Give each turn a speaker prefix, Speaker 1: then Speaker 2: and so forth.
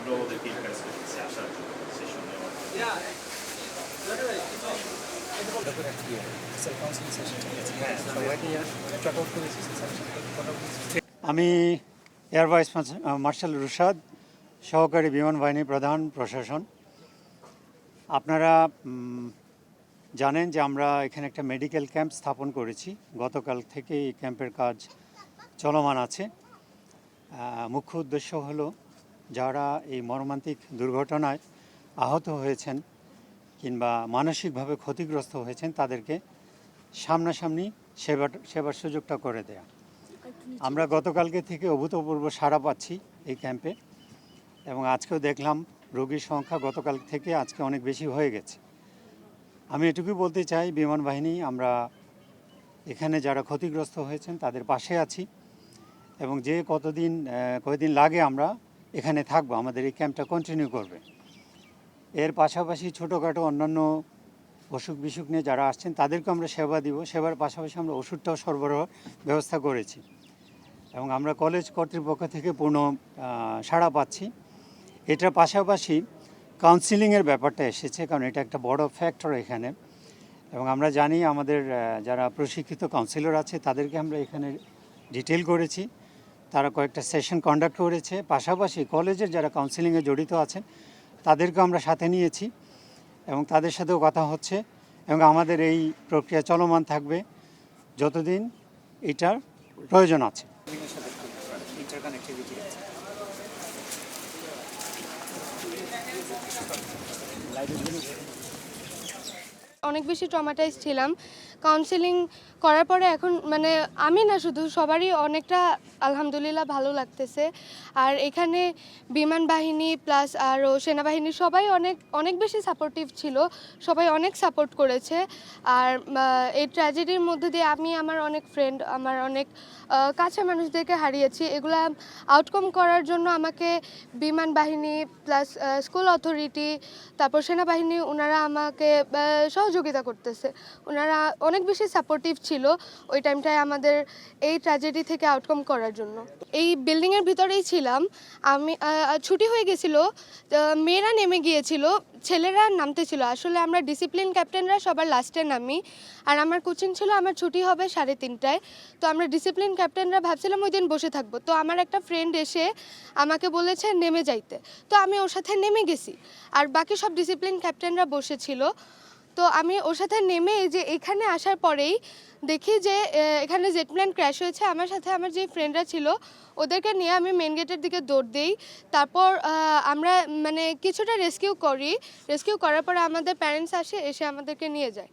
Speaker 1: আমরা ওদেরকে ইনকারেজ করতেছি আসার জন্য সেশন নেওয়ার।
Speaker 2: আমি এয়ার ভাইস মার্শাল রুশাদ সহকারী বিমান বাহিনী প্রধান প্রশাসন। আপনারা জানেন যে আমরা এখানে একটা মেডিকেল ক্যাম্প স্থাপন করেছি। গতকাল থেকে এই ক্যাম্পের কাজ চলমান আছে। মুখ্য উদ্দেশ্য হলো যারা এই মর্মান্তিক দুর্ঘটনায় আহত হয়েছেন কিংবা মানসিকভাবে ক্ষতিগ্রস্ত হয়েছেন তাদেরকে সামনাসামনি সেবার সেবার সুযোগটা করে দেয়া। আমরা গতকালকে থেকে অভূতপূর্ব সাড়া পাচ্ছি এই ক্যাম্পে এবং আজকেও দেখলাম রোগীর সংখ্যা গতকাল থেকে আজকে অনেক বেশি হয়ে গেছে। আমি এটুকুই বলতে চাই বিমান বাহিনী আমরা এখানে যারা ক্ষতিগ্রস্ত হয়েছেন তাদের পাশে আছি এবং যে কতদিন আহ, কয়দিন লাগে আমরা এখানে থাকব, আমাদের এই ক্যাম্পটা কন্টিনিউ করবে। এর পাশাপাশি ছোটোখাটো অন্যান্য অসুখ বিসুখ নিয়ে যারা আসছেন, তাদেরকে আমরা সেবা দিব। সেবার পাশাপাশি আমরা ওষুধটাও সরবরাহ ব্যবস্থা করেছি। এবং আমরা কলেজ কর্তৃপক্ষ থেকে পূর্ণ সাড়া পাচ্ছি। এটার পাশাপাশি কাউন্সিলিংয়ের ব্যাপারটা এসেছে, কারণ এটা একটা বড় ফ্যাক্টর এখানে। এবং আমরা জানি আমাদের যারা প্রশিক্ষিত কাউন্সিলর আছে, তাদেরকে আমরা এখানে ডিটেল করেছি। তারা কয়েকটা সেশন কন্ডাক্ট করেছে। পাশাপাশি কলেজের যারা কাউন্সিলিংয়ে জড়িত আছেন তাদেরকে আমরা সাথে নিয়েছি এবং তাদের সাথেও কথা হচ্ছে এবং আমাদের এই প্রক্রিয়া চলমান থাকবে যতদিন এটার প্রয়োজন আছে।
Speaker 3: অনেক বেশি ট্রমাটাইজ ছিলাম। কাউন্সেলিং করার পরে এখন মানে আমি না, শুধু সবারই অনেকটা আলহামদুলিল্লাহ ভালো লাগতেছে। আর এখানে বিমান বাহিনী প্লাস আরও সেনাবাহিনী সবাই অনেক অনেক বেশি সাপোর্টিভ ছিল, সবাই অনেক সাপোর্ট করেছে। আর এই ট্র্যাজেডির মধ্যে দিয়ে আমি আমার অনেক ফ্রেন্ড আমার অনেক কাছের মানুষদেরকে হারিয়েছি। এগুলা আউটকাম করার জন্য আমাকে বিমান বাহিনী প্লাস স্কুল অথরিটি তারপর সেনাবাহিনী ওনারা আমাকে সহযোগিতা করতেছে। ওনারা অনেক বেশি সাপোর্টিভ ছিল। ওই টাইমটায় আমাদের এই ট্র্যাজেডি থেকে আউটকাম করার জন্য। এই বিল্ডিংয়ের ভিতরেই ছিলাম। আমি ছুটি হয়ে গেছিল। মেয়েরা নেমে গিয়েছিল। ছেলেরা নামতে ছিল। আসলে আমরা ডিসিপ্লিন ক্যাপ্টেনরা সবার লাস্টে নামি। আর আমার কোচিং ছিল, আমার ছুটি হবে সাড়ে তিনটায়। তো আমরা ডিসিপ্লিন ক্যাপ্টেনরা ভাবছিলাম ওই দিন বসে থাকব। তো আমার একটা ফ্রেন্ড এসে আমাকে বলেছে, নেমে যাইতে। তো আমি ওর সাথে নেমে গেছি। আর বাকি সব ডিসিপ্লিন ক্যাপ্টেনরা বসেছিল। তো আমি ওর সাথে নেমে যে এখানে আসার পরেই দেখি যে এখানে জেট প্ল্যান ক্র্যাশ হয়েছে, আমার সাথে আমার যে ফ্রেন্ডরা ছিল, ওদেরকে নিয়ে আমি মেন গেটের দিকে দৌড় দিই। তারপর আমরা মানে কিছুটা রেস্কিউ করি। রেস্কিউ করার পরে আমাদের প্যারেন্টস আসে, এসে আমাদেরকে নিয়ে যায়।